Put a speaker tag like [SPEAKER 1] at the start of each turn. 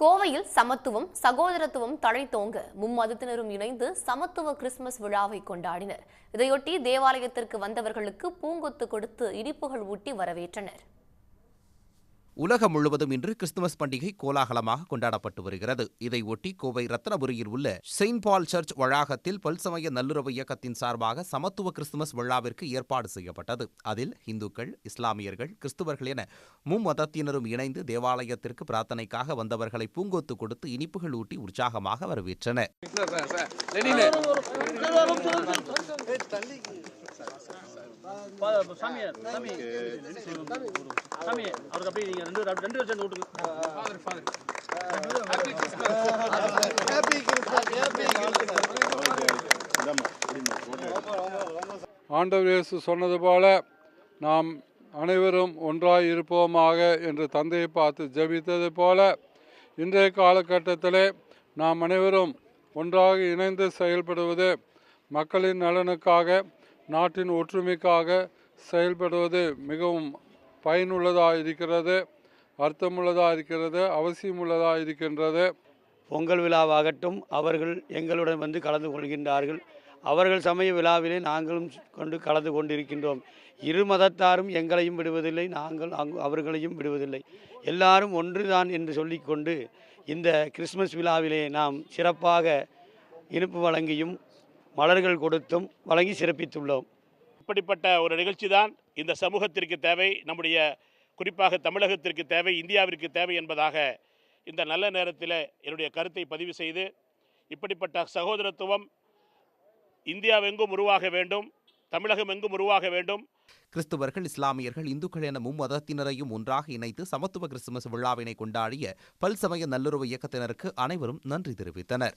[SPEAKER 1] கோவையில் சமத்துவம் சகோதரத்துவம் தழைத்தோங்க மும்மதத்தினரும் இணைந்து சமத்துவ கிறிஸ்துமஸ் விழாவை கொண்டாடினர். இதையொட்டி தேவாலயத்திற்கு வந்தவர்களுக்கு பூங்கொத்து கொடுத்து இனிப்புகள் ஊட்டி வரவேற்றனர்.
[SPEAKER 2] உலகம் முழுவதும் இன்று கிறிஸ்துமஸ் பண்டிகை கோலாகலமாக கொண்டாடப்பட்டு வருகிறது இதையொட்டி கோவை ரத்னபுரியில் உள்ள செயின்ட் பால் சர்ச் வளாகத்தில் பல்சமய நல்லுறவு இயக்கத்தின் சார்பாக சமத்துவ கிறிஸ்துமஸ் விழாவிற்கு ஏற்பாடு செய்யப்பட்டது அதில் இந்துக்கள் இஸ்லாமியர்கள் கிறிஸ்துவர்கள் என மும்மதத்தினரும் இணைந்து தேவாலயத்திற்கு பிரார்த்தனைக்காக வந்தவர்களை பூங்கொத்து கொடுத்து இனிப்புகள் ஊட்டி உற்சாகமாக வரவேற்றனர்
[SPEAKER 3] சாமி சாமி. சாமி அவருக்கு அப்படியே நீங்க ரெண்டு ரெண்டு
[SPEAKER 4] ஆண்டவர் இயேசு சொன்னது போல நாம் அனைவரும் ஒன்றாய் இருப்போமாக என்று தந்தையை பார்த்து ஜெபித்தது போல இன்றைய காலகட்டத்திலே நாம் அனைவரும் ஒன்றாக இணைந்து செயல்படுவது மக்களின் நலனுக்காக நாட்டின் ஒற்றுமைக்காக செயல்படுவது மிகவும் பயனுள்ளதாக இருக்கிறது அர்த்தமுள்ளதாக இருக்கிறது அவசியமுள்ளதாக இருக்கின்றது
[SPEAKER 5] பொங்கல் விழாவாகட்டும் அவர்கள் எங்களுடன் வந்து கலந்து கொள்கின்றார்கள். அவர்கள் சமய விழாவிலே நாங்களும் கொண்டு கலந்து கொண்டிருக்கின்றோம். இரு மதத்தாரும் எங்களையும் விடுவதில்லை நாங்கள் அங்கு அவர்களையும் விடுவதில்லை. எல்லாரும் ஒன்றுதான் என்று சொல்லிக்கொண்டு இந்த கிறிஸ்மஸ் விழாவிலே நாம் சிறப்பாக இனிப்பு வழங்கியும் மலர்கள் கொடுத்தும் வழங்கி சிறப்பித்துள்ளோம்.
[SPEAKER 6] இப்படிப்பட்ட ஒரு நிகழ்ச்சி தான் இந்த சமூகத்திற்கு தேவை நம்முடைய குறிப்பாக தமிழகத்திற்கு தேவை இந்தியாவிற்கு தேவை என்பதாக இந்த நல்ல நேரத்தில் என்னுடைய கருத்தை பதிவு செய்து இப்படிப்பட்ட சகோதரத்துவம் இந்தியாவெங்கும் உருவாக வேண்டும் தமிழகம் எங்கும் உருவாக வேண்டும்.
[SPEAKER 2] கிறிஸ்துவர்கள் இஸ்லாமியர்கள் இந்துக்கள் என மும்மதத்தினரையும் ஒன்றாக இணைத்து சமத்துவ கிறிஸ்துமஸ் விழாவினை கொண்டாடிய பல்சமய நல்லுறவு இயக்கத்தினருக்கு அனைவரும் நன்றி தெரிவித்தனர்.